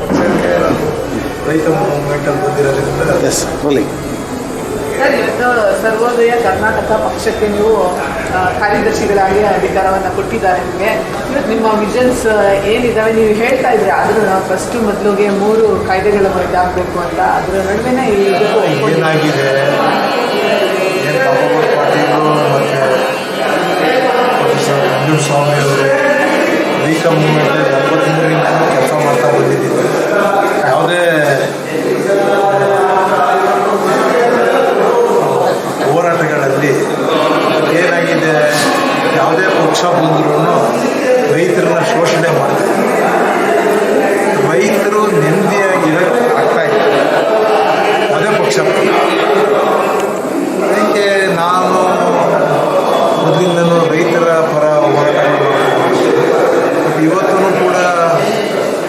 ಪಕ್ಷಕ್ಕೆ ರೈತ ಮೂವ್ಮೆಂಟಲ್ಲಿ ಬಂದಿರೋದ್ರಿಂದ ಎಸ್ ಬರಲಿ ಸರ್ ಇವತ್ತು ಸರ್ವೋದಯ ಕರ್ನಾಟಕ ಪಕ್ಷಕ್ಕೆ ನೀವು ಕಾರ್ಯದರ್ಶಿಗಳಾಗಿ ಅಧಿಕಾರವನ್ನು ಕೊಟ್ಟಿದ್ದಾರೆ ನಿಮಗೆ. ಇವತ್ತು ನಿಮ್ಮ ವಿಷನ್ಸ್ ಏನಿದ್ದಾವೆ ನೀವು ಹೇಳ್ತಾ ಇದ್ರೆ ಅದ್ರ ಫಸ್ಟ್ ಮೊದಲಿಗೆ ಮೂರು ಕಾಯ್ದೆಗಳ ಬಗ್ಗೆ ಆಗ್ಬೇಕು ಅಂತ. ಅದ್ರ ನಡುವೆನೇ. ಏನಾಗಿದೆ ಸ್ವಾಮಿ ಅವರು ಎಪ್ಪತ್ತ್ಮೂರಿಂದ ಕೆಲಸ ಮಾಡ್ತಾ ಬಂದಿದ್ದೀವಿ. ಯಾವುದೇ ಯಾವುದೇ ಪಕ್ಷ ಬಂದ್ರೂ ರೈತರನ್ನ ಶೋಷಣೆ ಮಾಡ್ತಾರೆ ರೈತರು ನೆಮ್ಮದಿಯಾಗಿರೋಕ್ಕೆ ಆಗ್ತಾ ಇಲ್ಲ ಅದೇ ಪಕ್ಷ ಅದಕ್ಕೆ ನಾನು ಮೊದಲಿಂದನೂ ರೈತರ ಪರ ಹೋರಾಟಗಳು ಮತ್ತು ಇವತ್ತೂ ಕೂಡ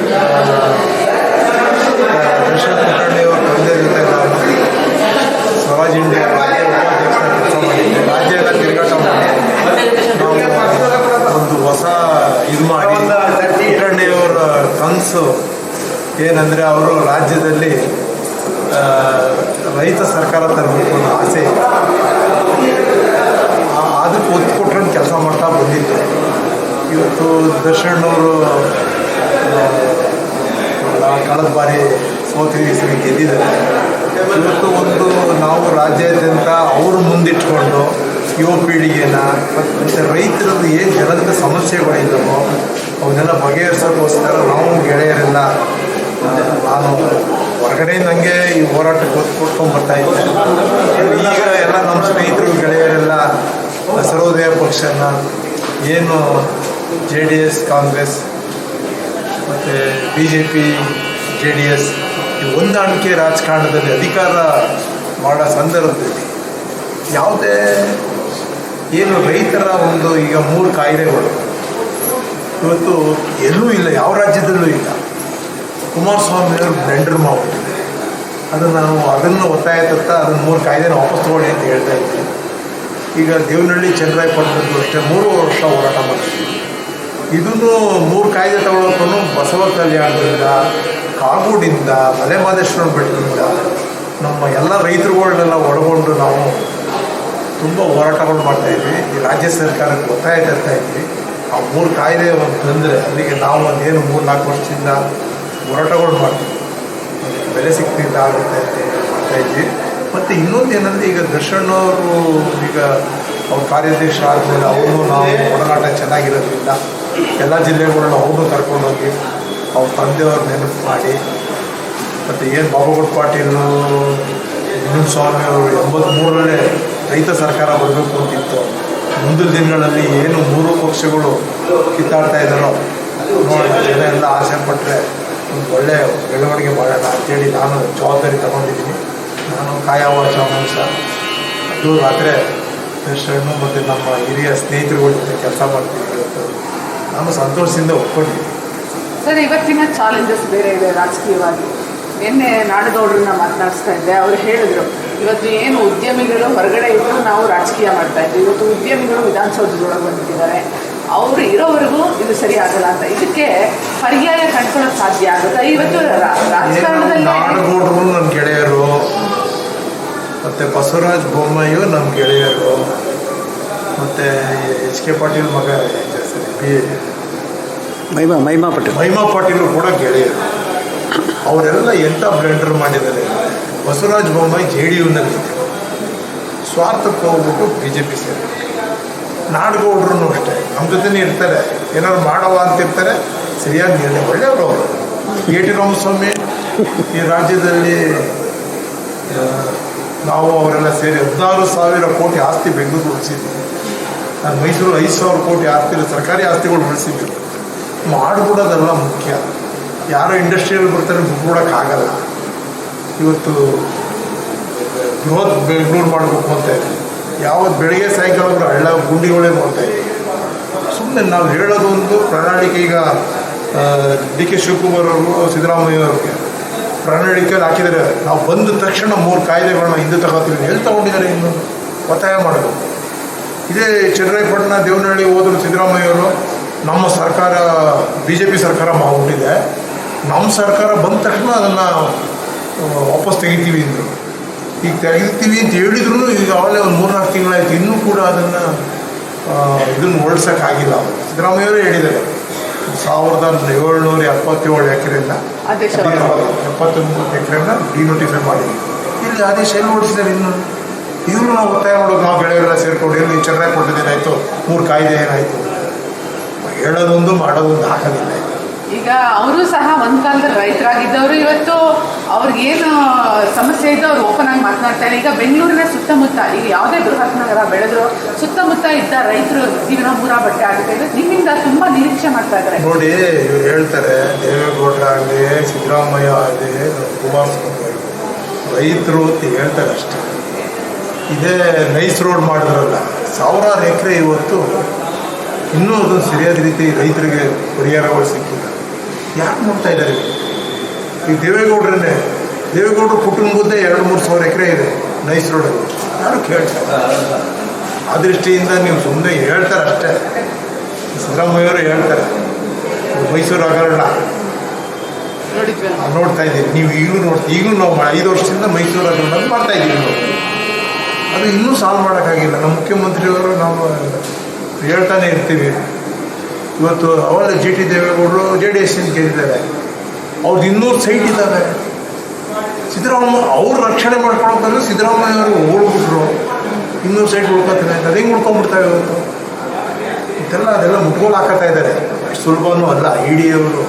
ಆ, ದರ್ಶನ್ ಕುಲಕರ್ಣಿ ಅವರ ತಂದೆ ಜೊತೆ ನಾನು ಸ್ವರಾಜ್ ಇಂಡಿಯಾ ರಾಜ್ಯ ಉಪಾಧ್ಯಕ್ಷ ಕೆಲಸ ಮಾಡಿದ್ದೆ ರಾಜ್ಯ ಎಲ್ಲ ತಿರುಗಾಟ ಮಾಡಿ ನಾವು ಒಂದು ಹೊಸ ಇದು ಮಾಡಿ ಕುಲಕರ್ಣಿಯವರ ಕನಸು ಏನಂದರೆ ಅವರು ರಾಜ್ಯದಲ್ಲಿ ರೈತ ಸರ್ಕಾರ ತರಬೇಕು ಅನ್ನೋ ಆಸೆ. ಅದಕ್ಕೆ ಒತ್ತು ಕೊಟ್ಕೊಂಡು ಕೆಲಸ ಮಾಡ್ತಾ ಬಂದಿತ್ತು ಇವತ್ತು ದರ್ಶನ್ ಅವರು ಕಳೆದ ಬಾರಿ ಸೋತಿಗೆ ಸರಿ ಗೆದ್ದಿದ್ದಾರೆ. ಇವತ್ತು ಒಂದು ನಾವು ರಾಜ್ಯಾದ್ಯಂತ ಅವರು ಮುಂದಿಟ್ಕೊಂಡು ಯುವ ಪೀಳಿಗೆನ ಮತ್ತು ರೈತರದ್ದು ಏನು ಜನದ ಸಮಸ್ಯೆಗಳಿದ್ದಾವೋ ಅವನ್ನೆಲ್ಲ ಬಗೆಹರಿಸೋಕ್ಕೋಸ್ಕರ ನಾವು ಗೆಳೆಯರೆಲ್ಲ ನಾನು ಹೊರಗಡೆ ನನಗೆ ಈ ಹೋರಾಟಕ್ಕೆ ಒತ್ತು ಕೊಟ್ಕೊಂಡು ಬರ್ತಾ ಇದ್ದೆ. ಈಗ ಎಲ್ಲ ನಮ್ಮ ಸ್ನೇಹಿತರು, ಗೆಳೆಯರೆಲ್ಲ ಸರ್ವೋದಯ ಪಕ್ಷನ, ಏನು ಜೆ ಡಿ ಎಸ್, ಕಾಂಗ್ರೆಸ್, ಮತ್ತು B J P, J D S ಈ ಹೊಂದಾಣಿಕೆ ರಾಜಕಾರಣದಲ್ಲಿ ಅಧಿಕಾರ ಮಾಡೋ ಸಂದರ್ಭದಲ್ಲಿ ಯಾವುದೇ ಏನು ರೈತರ ಒಂದು ಈಗ ಮೂರು ಕಾಯ್ದೆಗಳು ಇವತ್ತು ಎಲ್ಲೂ ಇಲ್ಲ, ಯಾವ ರಾಜ್ಯದಲ್ಲೂ ಇಲ್ಲ. ಕುಮಾರಸ್ವಾಮಿ ಅವರು ಬ್ಲೆಂಡರ್ ಮಾವು ಅದನ್ನು ನಾವು ಅದನ್ನು ಒತ್ತಾಯ ತತ್ತ ಅದನ್ನು ಮೂರು ಕಾಯ್ದೆನ ವಾಪಸ್ ತಗೊಳ್ಳಿ ಅಂತ ಹೇಳ್ತಾ ಇದ್ವಿ ಈಗ ದೇವನಹಳ್ಳಿ ಚಂದ್ರಾಯಪಟ್ಟಣದ್ದು ಅಷ್ಟೇ ಮೂರು ವರ್ಷ ಹೋರಾಟ ಮಾಡ್ತೀವಿ ಇದನ್ನು ಮೂರು ಕಾಯ್ದೆ ತಗೊಳ್ಳೋಕ್ಕೂ ಬಸವ ಕಲ್ಯಾಣದಿಂದ, ಕಾಗೂಡಿಂದ ಮಲೆಮಹದೇಶ್ವರ ಬೆಟ್ಟದಿಂದ ನಮ್ಮ ಎಲ್ಲ ರೈತರುಗಳನ್ನೆಲ್ಲ ಒಳಗೊಂಡು ನಾವು ತುಂಬ ಹೋರಾಟಗಳು ಮಾಡ್ತಾಯಿದ್ವಿ ರಾಜ್ಯ ಸರ್ಕಾರಕ್ಕೆ ಒತ್ತಾಯ ತರ್ತಾ ಇದ್ವಿ. ಆ ಮೂರು ಕಾಯಿಲೆ ಒಂದು ತಂದರೆ ಅಲ್ಲಿಗೆ ನಾವು ಅದೇನು ಮೂರು ನಾಲ್ಕು ವರ್ಷದಿಂದ ಹೋರಾಟಗಳು ಮಾಡ್ತೀವಿ. ಬೆಲೆ ಸಿಗ್ತಿಲ್ಲ ಆಗುತ್ತೆ ಅಂತ ಹೇಳಿ ಮಾಡ್ತಾ ಇದ್ವಿ. ಮತ್ತು ಇನ್ನೊಂದು ಏನಂದರೆ ಈಗ ದರ್ಶನ್ ಅವರು ಈಗ ಅವ್ರ ಕಾರ್ಯಾಧ್ಯಕ್ಷ ಆದಮೇಲೆ ಅವರು ನಾವು ಒಡನಾಟ ಚೆನ್ನಾಗಿರೋದ್ರಿಂದ ಎಲ್ಲ ಜಿಲ್ಲೆಗಳನ್ನ ಅವನು ಕರ್ಕೊಂಡೋಗಿ ಅವ್ರ ತಂದೆಯವ್ರ ನೆನಪು ಮಾಡಿ, ಮತ್ತು ಏನು ಬಾಬುಗೌಡ ಪಾಟೀಲು ಸ್ವಾಮಿ ಅವರು ಎಂಬತ್ತ್ಮೂರರಲ್ಲೇ ರೈತ ಸರ್ಕಾರ ಬರಬೇಕು ಅಂತಿತ್ತು. ಮುಂದಿನ ದಿನಗಳಲ್ಲಿ ಏನು ಮೂರು ಪಕ್ಷಗಳು ಕಿತ್ತಾಡ್ತಾ ಇದ್ದಾರೋ ನೋಡಿ ಜನ ಎಲ್ಲ ಆಸೆ ಪಟ್ಟರೆ ಒಂದು ಒಳ್ಳೆಯ ಬೆಳವಣಿಗೆ ಮಾಡೋಣ ಅಂತೇಳಿ ನಾನು ಜವಾಬ್ದಾರಿ ತಗೊಂಡಿದ್ದೀನಿ. ನಾನು ಕಾಯಾವಾಸ ಮನುಷ್ಯ ಅದು ರಾತ್ರಿ ದರ್ಶನ ಮತ್ತು ನಮ್ಮ ಹಿರಿಯ ಸ್ನೇಹಿತರುಗಳ ಜೊತೆ ಕೆಲಸ ಮಾಡ್ತೀನಿ ಇವತ್ತು. ನಾನು ಸಂತೋಷದಿಂದ ಒಪ್ಕೊಂಡಿದ್ದೀನಿ. ಸರ್, ಇವತ್ತಿನ ಚಾಲೆಂಜಸ್ ಬೇರೆ ಇದೆ ರಾಜಕೀಯವಾಗಿ. ನಿನ್ನೆ ನಾಡಗೌಡ್ರನ್ನ ಮಾತನಾಡಿಸ್ತಾ ಇದ್ದೆ. ಅವರು ಹೇಳಿದ್ರು ಇವತ್ತು ಏನು ಉದ್ಯಮಿಗಳು ಹೊರಗಡೆ ಇದ್ದು ನಾವು ರಾಜಕೀಯ ಮಾಡ್ತಾ ಇದ್ವಿ. ಇವತ್ತು ಉದ್ಯಮಿಗಳು ವಿಧಾನಸೌಧದೊಳಗೆ ಬಂದಿದ್ದಾರೆ. ಅವರು ಇರೋವರೆಗೂ ಇದು ಸರಿ ಆಗಲ್ಲ ಅಂತ. ಇದಕ್ಕೆ ಪರ್ಯಾಯ ಕಂಡ್ಕೊಳ್ಳೋಕೆ ಸಾಧ್ಯ ಆಗುತ್ತೆ? ಇವತ್ತು ರಾಜಕಾರಣದಲ್ಲಿ ನಾಡಗೌಡರು ನನ್ನ ಗೆಳೆಯರು ಮತ್ತು ಬಸವರಾಜ್ ಬೊಮ್ಮಾಯಿಯು ನಮ್ಮ ಗೆಳೆಯರು ಮತ್ತು ಎಚ್ ಕೆ ಪಾಟೀಲ್ ಮಗ ಬಿ ಮಹಿಮಾ ಮೈಮಾ ಪಾಟೀಲ್. ಮಹಿಮಾ ಪಾಟೀಲು ಕೂಡ ಗೆಳೆಯರು. ಅವರೆಲ್ಲ ಎಂಥ ಬ್ಲೆಂಡರ್ ಮಾಡಿದ್ದಾರೆ? ಬಸವರಾಜ ಬೊಮ್ಮಾಯಿ ಜೆ ಡಿ ಯುನಲ್ಲಿ ಸ್ವಾರ್ಥಕ್ಕೆ ಹೋಗ್ಬಿಟ್ಟು ಬಿ ಜೆ ಪಿ ಸೇರಿ. ನಾಡಗೌಡ್ರು ಅಷ್ಟೇ. ನಮ್ಮ ಜೊತೆನೇ ಇರ್ತಾರೆ. ಏನಾದ್ರು ಮಾಡವ ಅಂತಿರ್ತಾರೆ. ಸರಿಯಾಗಿ ನಿರ್ಣಯ ಒಳ್ಳೆಯವರು ಅವರು ಎ ಟಿ ರಾಮಸ್ವಾಮಿ, ಈ ರಾಜ್ಯದಲ್ಲಿ ನಾವು ಅವರೆಲ್ಲ ಸೇರಿ ಹದಿನಾರು ಸಾವಿರ ಕೋಟಿ ಆಸ್ತಿ ಬೆಂಗಳೂರು ಉಳಿಸಿದ್ವಿ. ನಾನು ಮೈಸೂರು ಐದು ಸಾವಿರ ಕೋಟಿ ಆಸ್ತಿ ಸರ್ಕಾರಿ ಆಸ್ತಿಗಳು ಉಳಿಸಿದ್ವಿ. ಮಾಡಿಬಿಡೋದೆಲ್ಲ ಮುಖ್ಯ. ಯಾರೋ ಇಂಡಸ್ಟ್ರಿಯಲ್ಲಿ ಬರ್ತಾರೆ ಬಿಟ್ಬಿಡೋಕ್ಕಾಗಲ್ಲ ಇವತ್ತು ಬೃಹತ್ ಬೆಂಗಳೂರು ಮಾಡಬೇಕು ಅಂತ ಯಾವತ್ತು ಬೆಳಗ್ಗೆ ಸಾಯಂಕಾಲ ಹಳ್ಳ ಗುಂಡಿಗಳೇ ನೋಡ್ತಾ ಇದ್ದೀವಿ ಸುಮ್ಮನೆ ನಾವು ಹೇಳೋದೊಂದು ಪ್ರಣಾಳಿಕೆ ಈಗ ಡಿ ಕೆ ಶಿವಕುಮಾರ್ ಅವರು, ಸಿದ್ದರಾಮಯ್ಯ ಅವ್ರಿಗೆ. ಪ್ರಣಾಳಿಕೆಯಲ್ಲಿ ಹಾಕಿದ್ದಾರೆ. ನಾವು ಬಂದ ತಕ್ಷಣ ಮೂರು ಕಾಯ್ದೆಗಳನ್ನ ಹಿಂದೆ ತಗೋತೀವಿ ಎಲ್ಲಿ ತಗೊಂಡಿದ್ದಾರೆ ಇನ್ನು. ಒತ್ತಾಯ ಮಾಡೋದು ಇದೇ ಚನ್ನರಾಯಪಟ್ಟಣ ದೇವನಹಳ್ಳಿ ಹೋದ್ರು ಸಿದ್ದರಾಮಯ್ಯ ಅವರು. ನಮ್ಮ ಸರ್ಕಾರ ಬಿ ಜೆ ಪಿ ಸರ್ಕಾರ ಮಾಡ್ಬಿಟ್ಟಿದೆ ನಮ್ಮ ಸರ್ಕಾರ ಬಂದ ತಕ್ಷಣ ಅದನ್ನು ವಾಪಸ್ ತೆಗಿತೀವಿ ಅಂದರು. ಈಗ ತೆಗಿತೀವಿ ಅಂತ ಹೇಳಿದ್ರು ಈಗ ಆವಾಗಲೇ ಒಂದು ಮೂರ್ನಾಲ್ಕು ತಿಂಗಳಾಯ್ತು. ಇನ್ನೂ ಕೂಡ ಅದನ್ನು ಇದನ್ನು ಹೊರಡ್ಸೋಕ್ಕಾಗಿಲ್ಲ ಅವರು. ಸಿದ್ದರಾಮಯ್ಯವರೇ ಹೇಳಿದ್ದಾರೆ. ಸಾವಿರದ ಏಳ್ನೂರ ಎಪ್ಪತ್ತೇಳು ಎಕರೆಯಿಂದ ಎಪ್ಪತ್ತೊಂಬತ್ತು ಎಕರೆನ ಡಿನೋಟಿಫೈ ಮಾಡಿದ್ವಿ. ಇಲ್ಲಿ ಆದೇಶ ಎಲ್ಲಿ ಹೊಡಿಸಿದ್ದಾರೆ ಇನ್ನು? ಇವರು ನಾವು ಒತ್ತಾಯ ಮಾಡೋದು ನಾವು ಗೆಳೆಯರೆಲ್ಲ ಸೇರಿಕೊಂಡು ಎಲ್ಲಿ ಚೆನ್ನಾಗಿ ಕೊಟ್ಟಿದ್ದೇನಾಯಿತು? ಮೂರು ಕಾಯ್ದೆ ಏನಾಯಿತು? ಹೇಳೋದೊಂದು ಮಾಡೋದೊಂದು ಹಾಕೋದಿಲ್ಲ ಈಗ ಅವರು ಸಹ ಒಂದು ಕಾಲದಲ್ಲಿ ರೈತರಾಗಿದ್ದವರು, ಇವತ್ತು ಅವ್ರಿಗೇನು ಸಮಸ್ಯೆ ಇದ್ದು ಅವ್ರು ಓಪನ್ ಆಗಿ ಮಾತನಾಡ್ತಾರೆ ಈಗ ಬೆಂಗಳೂರಿನ ಸುತ್ತಮುತ್ತ, ಈಗ ಯಾವುದೇ ಬೃಹತ್ ನಗರ ಬೆಳೆದ್ರು ಸುತ್ತಮುತ್ತ ಇದ್ದ ರೈತರು ಜೀವನ ಮೂರ ಬಟ್ಟೆ ಆಗುತ್ತೆ ನಿಮ್ಮಿಂದ ತುಂಬಾ ನಿರೀಕ್ಷೆ ಮಾಡ್ತಾ ಇದ್ದಾರೆ. ನೋಡಿ, ಇವ್ರು ಹೇಳ್ತಾರೆ, ದೇವೇಗೌಡರ ಆಗಲಿ, ಸಿದ್ದರಾಮಯ್ಯ ಆಗಲಿ, ಕುಮಾರಸ್ವಾಮಿ ರೈತರು ಅಂತ ಹೇಳ್ತಾರೆ ಅಷ್ಟೇ. ಇದೇ ನೈಸ್ ರೋಡ್ ಮಾಡಿದ್ರಲ್ಲ, ಸಾವಿರಾರು ಎಕರೆ ಇವತ್ತು ಇನ್ನೂ ಅದು ಸರಿಯಾದ ರೀತಿ ರೈತರಿಗೆ ಪರಿಹಾರಗಳು ಸಿಕ್ಕಿಲ್ಲ. ಯಾಕೆ ನೋಡ್ತಾ ಇದ್ದಾರೆ? ಈ ದೇವೇಗೌಡರನ್ನೇ, ದೇವೇಗೌಡರು ಕುಟುಂಬದ್ದೇ ಎರಡು ಮೂರು ಸಾವಿರ ಎಕರೆ ಇದೆ ನೈಸ್ ರೋಡಲ್ಲಿ ಯಾರು ಕೇಳ್ತಾರೆ? ಆ ದೃಷ್ಟಿಯಿಂದ ನೀವು ಸುಮ್ಮನೆ ಹೇಳ್ತಾರೆ ಅಷ್ಟೇ. ಸಿದ್ದರಾಮಯ್ಯವರು ಹೇಳ್ತಾರೆ ಮೈಸೂರು ಹಗರಣ. ನೋಡ್ತಾ ಇದ್ದೀವಿ, ನೀವು ಈಗಲೂ ನೋಡ್ತೀವಿ, ಈಗಲೂ ನಾವು ಐದು ವರ್ಷದಿಂದ ಮೈಸೂರು ಹಗರಣ ಮಾಡ್ತಾ ಇದ್ದೀವಿ ನಾವು. ಅದು ಇನ್ನೂ ಸಾಲ್ವ್ ಮಾಡೋಕ್ಕಾಗಿಲ್ಲ. ನಮ್ಮ ಮುಖ್ಯಮಂತ್ರಿಯವರು ನಾವು ಹೇಳ್ತಾನೆ ಇರ್ತೀವಿ. ಇವತ್ತು ಅವಳ ಜಿ ಟಿ ದೇವೇಗೌಡರು ಜೆ ಡಿ ಎಸ್ ಕೇಳಿದ್ದಾರೆ. ಅವ್ರದ್ದು ಇನ್ನೂರು ಸೈಟ್ ಇದ್ದಾವೆ. ಸಿದ್ದರಾಮಯ್ಯ, ಅವ್ರು ರಕ್ಷಣೆ ಮಾಡ್ಕೊಳಕ್ಕಂದ್ರೆ ಸಿದ್ದರಾಮಯ್ಯ ಅವರು ಓಡ್ಬಿಟ್ರು. ಇನ್ನೂರು ಸೈಟ್ ಉಳ್ಕೊತಾರೆ ಅಂತ. ಹೆಂಗೆ ಉಳ್ಕೊಂಡ್ಬಿಡ್ತಾವೆ ಇವತ್ತು? ಇದೆಲ್ಲ, ಅದೆಲ್ಲ ಮುಟ್ಕೊಂಡು ಹಾಕತ್ತಾ ಇದ್ದಾರೆ. ಅಷ್ಟು ಸುಲಭನೂ ಅಲ್ಲ. ಇ ಡಿ ಅವರು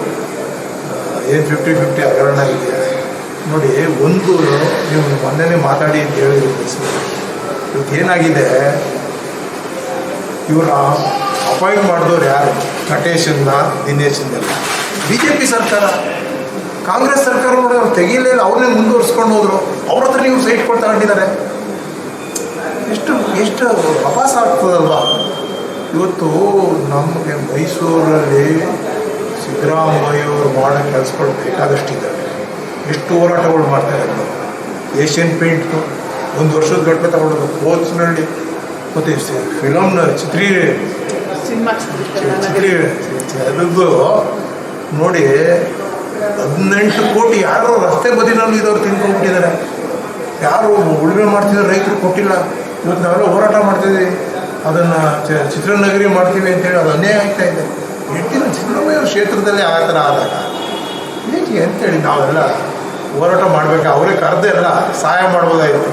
ಏನು ಫಿಫ್ಟಿ ಫಿಫ್ಟಿ ಹಗರಣ ಇದೆ. ನೋಡಿ, ಒಂದು ನೀವು ಮೊನ್ನೆನೇ ಮಾತಾಡಿ ಅಂತ ಹೇಳಿದ್ರು. ಇವತ್ತು ಏನಾಗಿದೆ? ಇವರ ಅಪಾಯಿಂಟ್ ಮಾಡಿದವ್ರು ಯಾರು? ನಟೇಶನ್ನ, ದಿನೇಶನ್ನೆಲ್ಲ. ಬಿ ಜೆ ಪಿ ಸರ್ಕಾರ. ಕಾಂಗ್ರೆಸ್ ಸರ್ಕಾರ ನೋಡಿ, ಅವ್ರು ತೆಗೀಲೇ ಇಲ್ಲ. ಅವ್ರನ್ನೇ ಮುಂದುವರ್ಸ್ಕೊಂಡು ಹೋದ್ರು. ಅವ್ರ ಹತ್ರ ನೀವು ಸೈಟ್ ಕೊಟ್ಟು ತಗೊಂಡಿದ್ದಾರೆ ಎಷ್ಟು ಎಷ್ಟು ಅಪಾಸ ಆಗ್ತದಲ್ವಾ? ಇವತ್ತು ನಮಗೆ ಮೈಸೂರಲ್ಲಿ ಸಿದ್ದರಾಮಯ್ಯವರು ಮಾಡೋ ಕೆಲಸಗಳು ಬೇಕಾದಷ್ಟಿದ್ದಾರೆ ಎಷ್ಟು ಹೋರಾಟಗಳು ಮಾಡ್ತಾರೆ ಅವರು ಏಷ್ಯನ್ ಪೇಂಟ್ದು ಒಂದು ವರ್ಷದ ಗಟ್ಟಲೆ ತಗೊಂಡು ಕೋಚ್ನಲ್ಲಿ, ಮತ್ತು ಫಿಲಮ್ನ ಚಿತ್ರೀ ನೋಡಿ ಹದಿನೆಂಟು ಕೋಟಿ ಯಾರೋ ರಸ್ತೆ ಬದಿನಲ್ಲಿ ಇದ್ದವ್ರು ತಿನ್ಕೊಂಡ್ಬಿಟ್ಟಿದ್ದಾರೆ. ಯಾರು ಉಳುಮೆ ಮಾಡ್ತಿದ್ರು ರೈತರು ಕೊಟ್ಟಿಲ್ಲ. ಇವತ್ತು ನಾವೆಲ್ಲ ಹೋರಾಟ ಮಾಡ್ತಿದ್ವಿ. ಅದನ್ನು ಚಿತ್ರನಗರಿ ಮಾಡ್ತೀವಿ ಅಂತೇಳಿ ಅದು ಅನ್ಯಾಯ ಆಗ್ತಾ ಇದೆ. ಹೆಚ್ಚಿನ ಸಿದ್ದರಾಮಯ್ಯ ಕ್ಷೇತ್ರದಲ್ಲಿ ಆ ಥರ ಆದಾಗ ಏಕೆ ಅಂತೇಳಿ ನಾವೆಲ್ಲ ಹೋರಾಟ ಮಾಡಬೇಕು ಅವರೇ ಕರೆದೇ ಎಲ್ಲ ಸಹಾಯ ಮಾಡ್ಬೋದಾಗಿತ್ತು.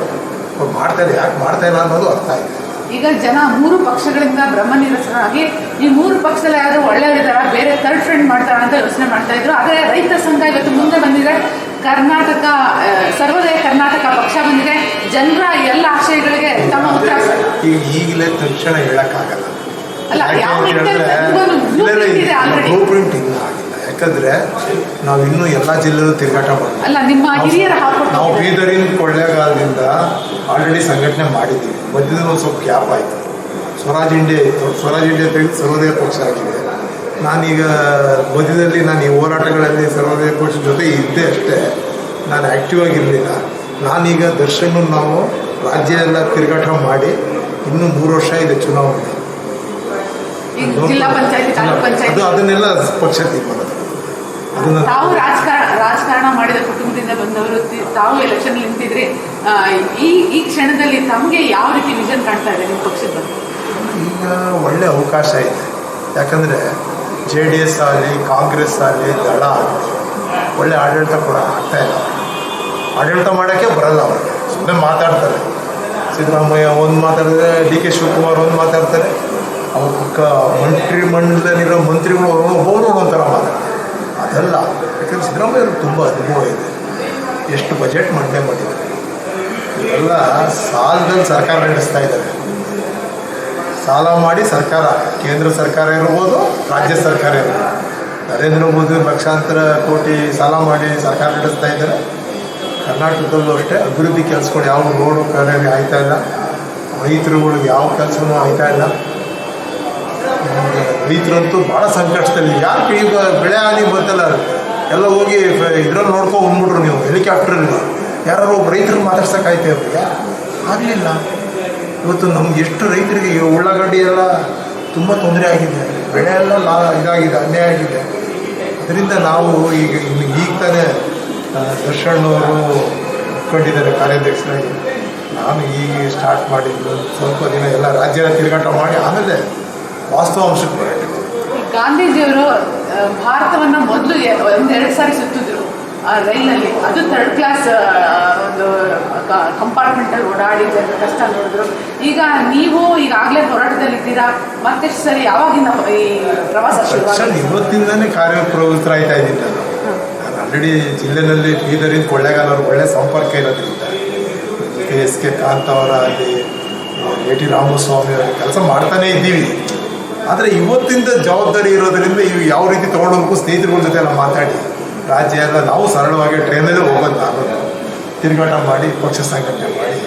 ಅವ್ರು ಮಾಡ್ತಾರೆ ಯಾಕೆ ಮಾಡ್ತಾ ಇಲ್ಲ ಅನ್ನೋದು ಅರ್ಥ ಆಯ್ತು. ಈಗ ಜನ ಮೂರು ಪಕ್ಷಗಳಿಂದ ಬ್ರಹ್ಮ ನಿರಸನಾಗಿ ಈ ಮೂರು ಪಕ್ಷದಲ್ಲಿ ಯಾರು ಒಳ್ಳೆಯವರಿದಾರ ಬೇರೆ ಥರ್ಡ್ ಫ್ರೆಂಡ್ ಮಾಡ್ತಾರ ಅಂತ ಯೋಚನೆ ಮಾಡ್ತಾ ಇದ್ರು. ಆದರೆ ರೈತ ಸಂಘ ಇವತ್ತು ಮುಂದೆ ಬಂದಿದೆ. ಕರ್ನಾಟಕ ಸರ್ವೋದಯ ಕರ್ನಾಟಕ ಪಕ್ಷ ಬಂದಿದೆ. ಜನರ ಎಲ್ಲ ಆಶಯಗಳಿಗೆ ತಮ್ಮ ಉತ್ತರ ಈಗ ಈಗಲೇ ತಕ್ಷಣ ಹೇಳಕ್ಕಾಗಲ್ಲ. ಅಲ್ಲ, ಯಾವ ಪ್ರಿಂಟ್ ಇನ್ನೂ ಆಗಿಲ್ಲ. ಯಾಕಂದ್ರೆ ನಾವು ಇನ್ನೂ ಎಲ್ಲ ಜಿಲ್ಲೆಯಲ್ಲೂ ತಿರುಗಾಟ ಮಾಡ್ತೀವಿ. ಅಲ್ಲ ನಿಮ್ಮ ಹಿರಿಯರ ನಾವು ಬೀದರಿನ ಕೊಳ್ಳೇಗಾಲದಿಂದ ಆಲ್ರೆಡಿ ಸಂಘಟನೆ ಮಾಡಿದ್ದೀವಿ. ಮಧ್ಯದಲ್ಲಿ ಒಂದು ಸ್ವಲ್ಪ ಗ್ಯಾಪ್ ಆಯಿತು. ಸ್ವರಾಜ್ ಇಂಡಿಯಾ ಇತ್ತು. ಸ್ವರಾಜ್ ಇಂಡಿಯಾ ತೆಗೆದು ಸರ್ವೋದಯ ಪಕ್ಷ ಆಗಿದೆ. ನಾನೀಗ ಮಧ್ಯದಲ್ಲಿ ನಾನು ಈ ಹೋರಾಟಗಳಲ್ಲಿ ಸರ್ವೋದಯ ಪಕ್ಷದ ಜೊತೆ ಇದ್ದೆ ಅಷ್ಟೇ. ನಾನು ಆ್ಯಕ್ಟಿವ್ ಆಗಿರಲಿಲ್ಲ. ನಾನೀಗ ದರ್ಶನ ನಾವು ರಾಜ್ಯ ಎಲ್ಲ ತಿರುಗಾಟ ಮಾಡಿ ಇನ್ನೂ ಮೂರು ವರ್ಷ ಇದೆ ಚುನಾವಣೆ. ಅದು ಅದನ್ನೆಲ್ಲ ಪಕ್ಷ ತೀರ್ಮಾನ. ತಾವು ರಾಜಕಾರಣ ರಾಜಕಾರಣ ಮಾಡಿದ ಕುಟುಂಬದಿಂದ ಬಂದವರು ತಾವು ಎಲೆಕ್ಷನ್ ನಿಂತಿದ್ರೆ ಈ ಈ ಕ್ಷಣದಲ್ಲಿ ತಮಗೆ ಯಾವ ರೀತಿ ವಿಷನ್ ಕಾಣ್ತಾ ಇದೆ ನಿಮ್ಮ ಪಕ್ಷದ ಈಗ ಒಳ್ಳೆ ಅವಕಾಶ ಇದೆ. ಯಾಕಂದರೆ ಜೆ ಡಿ ಎಸ್ ಆಗಲಿ ಕಾಂಗ್ರೆಸ್ ಆಗಲಿ ದಳ ಆಗಲಿ ಒಳ್ಳೆ ಆಡಳಿತ ಕೂಡ ಆಗ್ತಾ ಇಲ್ಲ. ಆಡಳಿತ ಮಾಡೋಕ್ಕೆ ಬರಲ್ಲ ಅವ್ರಿಗೆ ಸುಮ್ಮನೆ ಮಾತಾಡ್ತಾರೆ. ಸಿದ್ದರಾಮಯ್ಯ ಒಂದು ಮಾತಾಡಿದ್ರೆ ಡಿ ಕೆ ಶಿವಕುಮಾರ್ ಒಂದು ಮಾತಾಡ್ತಾರೆ. ಅವ್ರ ಪಕ್ಕ ಮಂತ್ರಿ ಮಂಡಲದಲ್ಲಿರೋ ಮಂತ್ರಿಗಳು ಅವರು ಒಂಥರ ಮಾತಾಡ್ತಾರೆ ಅದಲ್ಲ ಯಾಕಂದ್ರೆ ಸಿದ್ದರಾಮಯ್ಯ ಅವ್ರಿಗೆ ತುಂಬ ಅನುಭವ ಇದೆ. ಎಷ್ಟು ಬಜೆಟ್ ಮಂಡನೆ ಮಾಡಿದ್ದಾರೆ ಇವೆಲ್ಲ ಸಾಲದಲ್ಲಿ ಸರ್ಕಾರ ನಡೆಸ್ತಾ ಇದ್ದಾರೆ. ಸಾಲ ಮಾಡಿ ಸರ್ಕಾರ, ಕೇಂದ್ರ ಸರ್ಕಾರ ಇರ್ಬೋದು, ರಾಜ್ಯ ಸರ್ಕಾರ ಇರ್ಬೋದು. ನರೇಂದ್ರ ಮೋದಿ ಲಕ್ಷಾಂತರ ಕೋಟಿ ಸಾಲ ಮಾಡಿ ಸರ್ಕಾರ ನಡೆಸ್ತಾ ಇದ್ದಾರೆ. ಕರ್ನಾಟಕದಲ್ಲೂ ಅಷ್ಟೇ ಅಭಿವೃದ್ಧಿ ಕೆಲಸಗಳು ಯಾವ ರೋಡು ಕಾರ್ಯ ಆಯ್ತಾ ಇಲ್ಲ. ರೈತರುಗಳಿಗೆ ಯಾವ ಕೆಲಸನೂ ಆಯ್ತಾ ಇಲ್ಲ. ರೈತರಂತೂ ಭಾಳ ಸಂಕಷ್ಟದಲ್ಲಿ. ಯಾಕೆ ಈಗ ಬೆಳೆ ಹಾನಿ ಬಂತಲ್ಲ ಎಲ್ಲ ಹೋಗಿ ಇದ್ರಲ್ಲಿ ನೋಡ್ಕೊ ಬಂದ್ಬಿಟ್ರು ನೀವು ಹೆಲಿಕಾಪ್ಟ್ರಲ್ಲಿ ಯಾರು ಒಬ್ಬ ರೈತರು ಮಾತಾಡ್ಸೋಕ್ಕಾಯ್ತು ಅವ್ರಿಗೆ ಆಗಲಿಲ್ಲ. ಇವತ್ತು ನಮ್ಗೆ ಎಷ್ಟು ರೈತರಿಗೆ ಉಳ್ಳಾಗಡ್ಡಿ ಎಲ್ಲ ತುಂಬ ತೊಂದರೆ ಆಗಿದೆ. ಬೆಳೆ ಎಲ್ಲ ಲಾ, ಇದಾಗಿದೆ, ಅನ್ಯಾಯ ಆಗಿದೆ. ಅದರಿಂದ ನಾವು ಈಗ ಈಗ ತಾನೇ ಅವರು ಒಪ್ಕೊಂಡಿದ್ದಾರೆ ಕಾರ್ಯಾಧ್ಯಕ್ಷರಾಗಿ. ನಾನು ಈಗ ಸ್ಟಾರ್ಟ್ ಮಾಡಿದ್ದು. ಸ್ವಲ್ಪ ದಿನ ಎಲ್ಲ ರಾಜ್ಯ ತಿರುಗಾಟ ಮಾಡಿ ಆಮೇಲೆ ವಾಸ್ತವಾಂಶಕ್ಕೆ ಬರಬೇಕು ಗಾಂಧೀಜಿಯವರು ಭಾರತವನ್ನ ಮೊದಲು ಒಂದೆರಡು ಸಾರಿ ಸುತ್ತಿದ್ರು. ಆ ರೈಲ್ನಲ್ಲಿ ಅದು ಥರ್ಡ್ ಕ್ಲಾಸ್ ಒಂದು ಕಂಪಾರ್ಟ್ಮೆಂಟಲ್ಲಿ ಓಡಾಡಿ ಜನರ ಕಷ್ಟ ನೋಡಿದ್ರು. ಈಗ ನೀವು ಈಗಾಗಲೇ ಹೋರಾಟದಲ್ಲಿದ್ದೀರಾ? ಮತ್ತೆಷ್ಟು ಸರಿ ಯಾವಾಗಿಂದ ಈ ಪ್ರವಾಸ ಇವತ್ತಿಂದಾನೇ ಕಾರ್ಯಪ್ರವೃತ್ತರಾಯ್ತಾ ಇದ್ದೀನಿ ನಾನು. ನಾನು ಆಲ್ರೆಡಿ ಜಿಲ್ಲೆನಲ್ಲಿ ಬೀದರಿಂದ ಕೊಳ್ಳೇಗಾಲವ್ರು ಒಳ್ಳೆ ಸಂಪರ್ಕ ಇರೋದ್ರಿಂದ. ಕೆ ಎಸ್ ಕೆ ಕಾಂತ್ ಅವರ ಅಲ್ಲಿ ಎ ಟಿ ರಾಮಸ್ವಾಮಿ ಅವರ ಕೆಲಸ ಮಾಡ್ತಾನೇ ಇದ್ದೀವಿ. ಆದರೆ ಇವತ್ತಿಂದ ಜವಾಬ್ದಾರಿ ಇರೋದರಿಂದ ಇವು ಯಾವ ರೀತಿ ತೊಗೊಂಡೋಗ್ಬೇಕು ಸ್ನೇಹಿತರುಗಳ ಜೊತೆ ಎಲ್ಲ ಮಾತಾಡಿ. ರಾಜ್ಯ ಎಲ್ಲ ನಾವು ಸರಳವಾಗಿ ಟ್ರೈನಲ್ಲೇ ಹೋಗೋದು ನಾನು. ತಿರುಗಾಟ ಮಾಡಿ ಪಕ್ಷ ಸಂಘಟನೆ ಮಾಡಿ.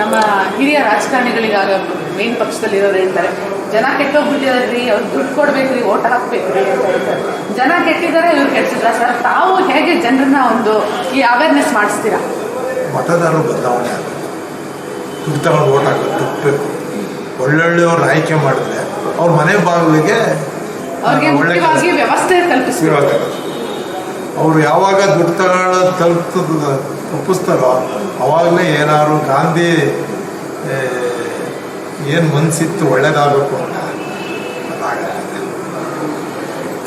ನಮ್ಮ ಹಿರಿಯ ರಾಜಕಾರಣಿಗಳಿಗಾಗ ಮೇನ್ ಪಕ್ಷದಲ್ಲಿರೋರು ಹೇಳ್ತಾರೆ ಜನ ಕೆಟ್ಟೋಗ್ಬಿಟ್ಟಿದ್ರಿ ಅವ್ರು ದುಡ್ಡು ಕೊಡ್ಬೇಕ್ರಿ ಓಟ್ ಹಾಕ್ಬೇಕ್ರಿ ಅಂತ ಹೇಳ್ತಾರೆ. ಜನ ಕೆಟ್ಟಿದ್ದಾರೆ ಇವ್ರು ಕೆಟ್ಟಿದ್ರ ಸರ್ ತಾವು ಹೇಗೆ ಜನರನ್ನ ಒಂದು ಈ ಅವೇರ್ನೆಸ್ ಮಾಡಿಸ್ತೀರಾ? ಮತದಾರರು ಬದಲಾವಣೆ ಆಗುತ್ತೆ ದುಡ್ಡು ತಗೊಂಡು ಓಟ್ ಹಾಕೋದು ತಪ್ಪಬೇಕು ಒಳ್ಳೊಳ್ಳೆಯವ್ರನ್ನ ಆಯ್ಕೆ ಮಾಡಿದ್ರೆ ಅವ್ರ ಮನೆ ಬಾಗಿಲಿಗೆ ವ್ಯವಸ್ಥೆ ಅವರು ಯಾವಾಗ ದುಡ್ಡು ತಗೊಳ್ಳೋದು ತಲುಪ್ತದ ತಪ್ಪಿಸ್ತಾರೋ ಅವಾಗಲೇ ಏನಾದ್ರು ಗಾಂಧಿ ಏನು ಮನಸ್ಸಿತ್ತು ಒಳ್ಳೇದಾಗಬೇಕು ಅಂತ.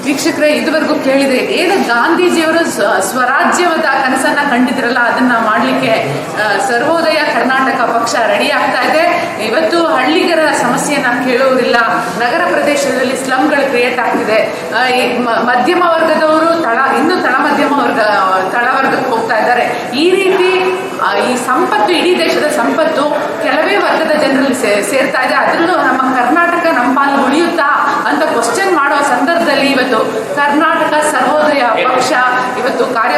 ವೀಕ್ಷಕರೇ ಇದುವರೆಗೂ ಕೇಳಿದ್ರೆ ಏನು ಗಾಂಧೀಜಿಯವರು ಸ್ವರಾಜ್ಯವಾದ ಸ್ವರಾಜ್ಯದ ಕನಸನ್ನ ಕಂಡಿದ್ರಲ್ಲ ಅದನ್ನ ಮಾಡಲಿಕ್ಕೆ ಸರ್ವೋದಯ ಕರ್ನಾಟಕ ಪಕ್ಷ ರೆಡಿ ಆಗ್ತಾ ಇದೆ. ಇವತ್ತು ಸಮಸ್ಯೆಯನ್ನ ಕೇಳುವುದಿಲ್ಲ. ನಗರ ಪ್ರದೇಶದಲ್ಲಿ ಸ್ಲಮ್ಗಳು ಕ್ರಿಯೇಟ್ ಆಗ್ತಿದೆ. ಮಧ್ಯಮ ವರ್ಗದವರು ತಳ, ಇನ್ನು ತಳ ಮಧ್ಯಮ ವರ್ಗ, ತಳವರ್ಗಕ್ಕೆ ಹೋಗ್ತಾ ಇದ್ದಾರೆ. ಈ ರೀತಿ ಈ ಸಂಪತ್ತು, ಇಡೀ ದೇಶದ ಸಂಪತ್ತು ಕೆಲವೇ ವರ್ಗದ ಜನರಲ್ಲಿ ಸೇ- ಸೇರ್ತಾ ಇದೆ. ಅದರಲ್ಲೂ ನಮ್ಮ ಕರ್ನಾಟಕ ನಮ್ಮ ಪಾಲು ಉಳಿಯುತ್ತಾ ಅಂತ ಕ್ವಶನ್ ಮಾಡುವ ಸಂದರ್ಭದಲ್ಲಿ ಇವತ್ತು ಕರ್ನಾಟಕ ಸರ್ವೋದಯ ಪಕ್ಷ, ಇವತ್ತು ಕಾರ್ಯ